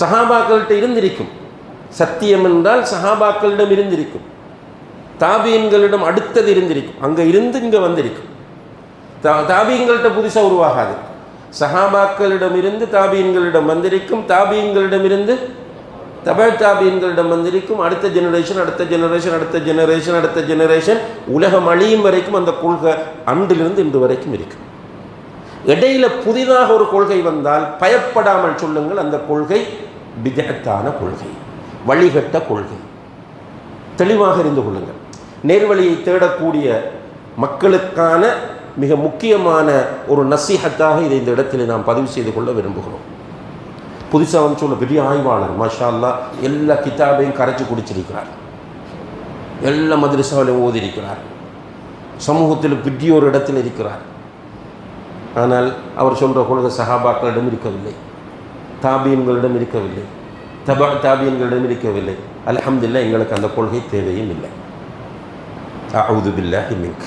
சஹாபாக்கள்கிட்ட இருந்திருக்கும். சத்தியம் என்றால் சஹாபாக்களிடம் இருந்திருக்கும். தாபியன்களிடம் அடுத்தது இருந்திருக்கும். அங்கே இருந்து இங்கே வந்திருக்கும். தா தாபியங்கள்கிட்ட புதுசாக உருவாகாது. சஹாபாக்களிடம் இருந்து தாபியன்களிடம் வந்திருக்கும் தாபியன்களிடமிருந்து தபால் தாபியங்களிடம் தாபியன்களிடம் வந்திருக்கும் அடுத்த ஜெனரேஷன் அடுத்த ஜெனரேஷன் அடுத்த ஜெனரேஷன் அடுத்த ஜெனரேஷன் உலகம் அழியும் வரைக்கும் அந்த கொள்கை அன்றிலிருந்து இன்று வரைக்கும் இருக்கும். இடையில புதிதாக ஒரு கொள்கை வந்தால் பயப்படாமல் சொல்லுங்கள் அந்த கொள்கை பிஜகத்தான கொள்கை வழிகட்ட கொள்கை. தெளிவாக இருந்து கொள்ளுங்கள். நேர்வழியை தேடக்கூடிய மக்களுக்கான மிக முக்கியமான ஒரு நசீஹத்தாக இதை இந்த இடத்தில் நாம் பதிவு செய்து கொள்ள விரும்புகிறோம். புதுசாக வந்து சொல்ல பெரிய ஆய்வாளர் மாஷா அல்லா எல்லா கிதாபையும் கரைச்சி குடிச்சிருக்கிறார். எல்லா மதுரசாவிலையும் ஓதியிருக்கிறார். சமூகத்தில் பெரிய ஒரு இடத்தில் இருக்கிறார். ஆனால் அவர் சொல்கிற கொள்கை சகாபாக்களிடம் இருக்கவில்லை. தாபியன்களிடம் இருக்கவில்லை தபா தாபியன்களிடம் இருக்கவில்லை அல்ஹம்துலில்லாஹ் எங்களுக்கு அந்த கொள்கை தேவையும் இல்லை அவுது பில்லாஹி மின்க்